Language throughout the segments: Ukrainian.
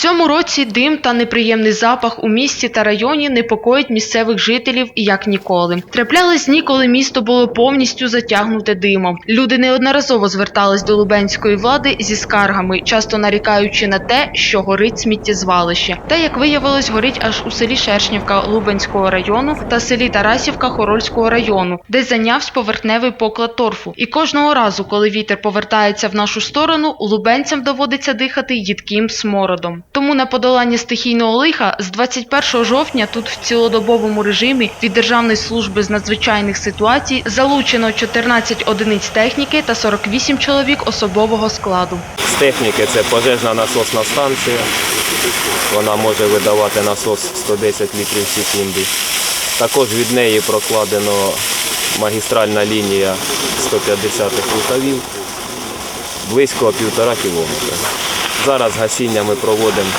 цьому році дим та неприємний запах у місті та районі непокоїть місцевих жителів як ніколи. Траплялись дні, коли місто було повністю затягнуте димом. Люди неодноразово звертались до лубенської влади зі скаргами, часто нарікаючи на те, що горить сміттєзвалище. Та як виявилось, горить аж у селі Шершнівка Лубенського району та селі Тарасівка Хорольського району, де зайнявся поверхневий поклад торфу. І кожного разу, коли вітер повертається в нашу сторону, лубенцям доводиться дихати їдким смородом. Тому на подолання стихійного лиха з 21 жовтня тут в цілодобовому режимі від Державної служби з надзвичайних ситуацій залучено 14 одиниць техніки та 48 чоловік особового складу. З техніки це пожежна насосна станція. Вона може видавати насос 110 літрів в секунду. Також від неї прокладено магістральна лінія 150 рукавів близько півтора кілометра. Зараз гасіння ми проводимо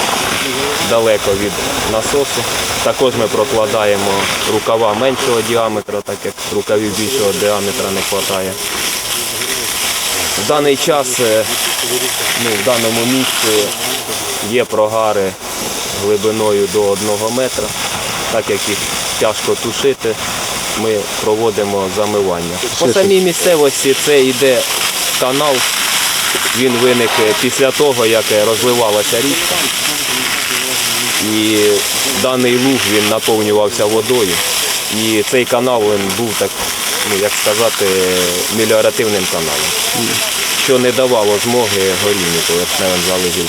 далеко від насосу. Також ми прокладаємо рукава меншого діаметра, так як рукавів більшого діаметра не вистачає. В даний час е, ну, в даному місці є прогари глибиною до 1 метра. Так як їх тяжко тушити, ми проводимо замивання. По самій місцевості це йде канал. Він виник після того, як розливалася річка. І даний луг він наповнювався водою. І цей канал він був так, ну як сказати, меліоративним каналом, що не давало змоги горінню поверхневим залежів.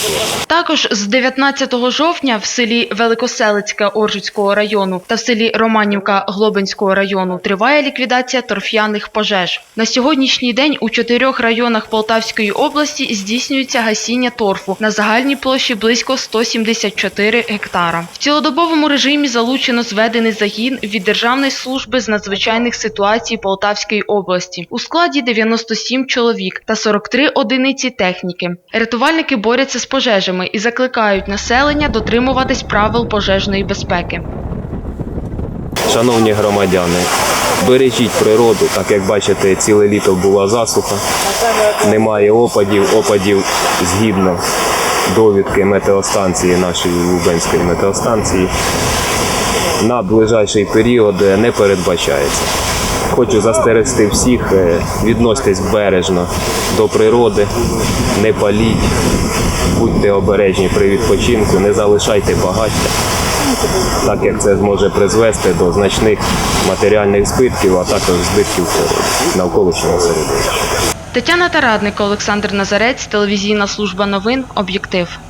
Також з 19 жовтня в селі Великоселицьке Оржицького району та в селі Романівка Глобинського району триває ліквідація торф'яних пожеж. На сьогоднішній день у чотирьох районах Полтавської області здійснюється гасіння торфу на загальній площі близько 174 гектара. В цілодобовому режимі залучено зведений загін від Державної служби з надзвичайних ситуацій Полтавської області у складі 97 чоловік та 43 одиниці техніки. Рятувальники борються з пожежами і закликають населення дотримуватись правил пожежної безпеки. Шановні громадяни, бережіть природу, так як бачите, ціле літо була засуха, немає опадів, опадів згідно довідки метеостанції нашої Лубенської метеостанції. На ближайший період не передбачається. Хочу застерегти всіх, е, відноситесь бережно до природи, не паліть, будьте обережні при відпочинку, не залишайте багаття так як це зможе призвести до значних матеріальних збитків, а також збитків навколишнього середовища. Тетяна Тарадник, Олександр Назарець, телевізійна служба новин, об'єктив.